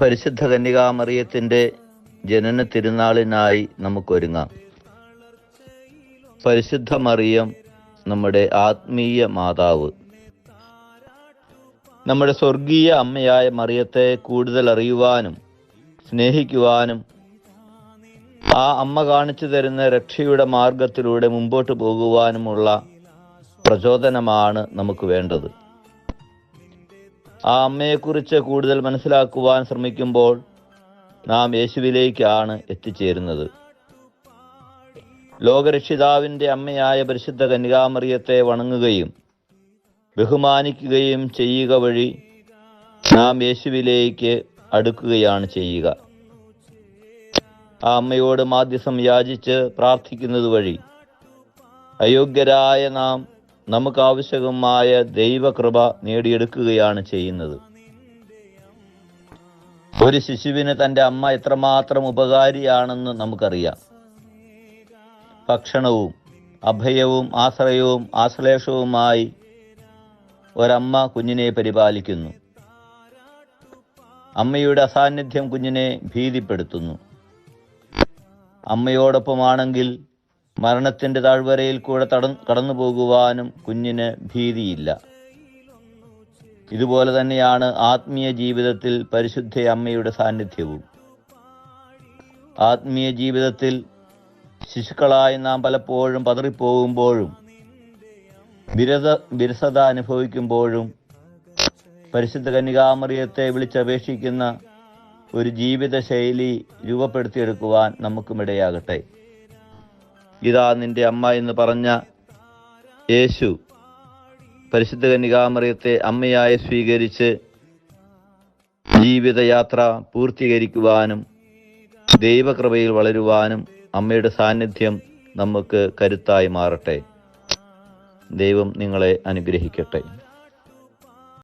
പരിശുദ്ധ കന്യകാമറിയത്തിന്റെ ജനന തിരുനാളിനായി നമുക്കൊരുങ്ങാം. പരിശുദ്ധ മറിയം നമ്മുടെ ആത്മീയ മാതാവ്. നമ്മുടെ സ്വർഗീയ അമ്മയായ മറിയത്തെ കൂടുതൽ അറിയുവാനും സ്നേഹിക്കുവാനും ആ അമ്മ കാണിച്ചു തരുന്ന രക്ഷയുടെ മാർഗത്തിലൂടെ മുമ്പോട്ട് പോകുവാനുമുള്ള പ്രചോദനമാണ് നമുക്ക് വേണ്ടത്. ആ അമ്മയെക്കുറിച്ച് കൂടുതൽ മനസ്സിലാക്കുവാൻ ശ്രമിക്കുമ്പോൾ നാം യേശുവിലേക്കാണ് എത്തിച്ചേരുന്നത്. ലോകരക്ഷിതാവിന്റെ അമ്മയായ പരിശുദ്ധ കന്യകാമറിയത്തെ വണങ്ങുകയും ബഹുമാനിക്കുകയും ചെയ്യുക വഴി നാം യേശുവിലേക്ക് അടുക്കുകയാണ് ചെയ്യുക. ആ അമ്മയോട് മാധ്യസം യാചിച്ച് പ്രാർത്ഥിക്കുന്നത് വഴി അയോഗ്യരായ നാം നമുക്ക് ആവശ്യമായ ദൈവകൃപ നേടിയെടുക്കുകയാണ് ചെയ്യുന്നത്. ഒരു ശിശുവിന് തന്റെ അമ്മ എത്രമാത്രം ഉപകാരിയാണെന്ന് നമുക്കറിയാം. ഭക്ഷണവും അഭയവും ആശ്രയവും ആശ്ലേഷവുമായി ഒരമ്മ കുഞ്ഞിനെ പരിപാലിക്കുന്നു. അമ്മയുടെ അസാന്നിധ്യം കുഞ്ഞിനെ ഭീതിപ്പെടുത്തുന്നു. അമ്മയോടൊപ്പമാണെങ്കിൽ മരണത്തിന്റെ താഴ്വരയിൽ കൂടെ തട കടന്നു പോകുവാനും കുഞ്ഞിന് ഭീതിയില്ല. ഇതുപോലെ തന്നെയാണ് ആത്മീയ ജീവിതത്തിൽ പരിശുദ്ധ അമ്മയുടെ സാന്നിധ്യവും. ആത്മീയ ജീവിതത്തിൽ ശിശുക്കളായി നാം പലപ്പോഴും പതറിപ്പോകുമ്പോഴും വിരത വിരസത അനുഭവിക്കുമ്പോഴും പരിശുദ്ധ കന്യകാമറിയത്തെ വിളിച്ചപേക്ഷിക്കുന്ന ഒരു ജീവിത ശൈലി രൂപപ്പെടുത്തിയെടുക്കുവാൻ നമുക്കുമിടയാകട്ടെ. ഇതാ നിന്റെ അമ്മ എന്ന് പറഞ്ഞ യേശു പരിശുദ്ധ കന്യകാമറിയത്തെ അമ്മയായി സ്വീകരിച്ച് ജീവിതയാത്ര പൂർത്തീകരിക്കുവാനും ദൈവകൃപയിൽ വളരുവാനും അമ്മയുടെ സാന്നിധ്യം നമുക്ക് കരുത്തായി മാറട്ടെ. ദൈവം നിങ്ങളെ അനുഗ്രഹിക്കട്ടെ.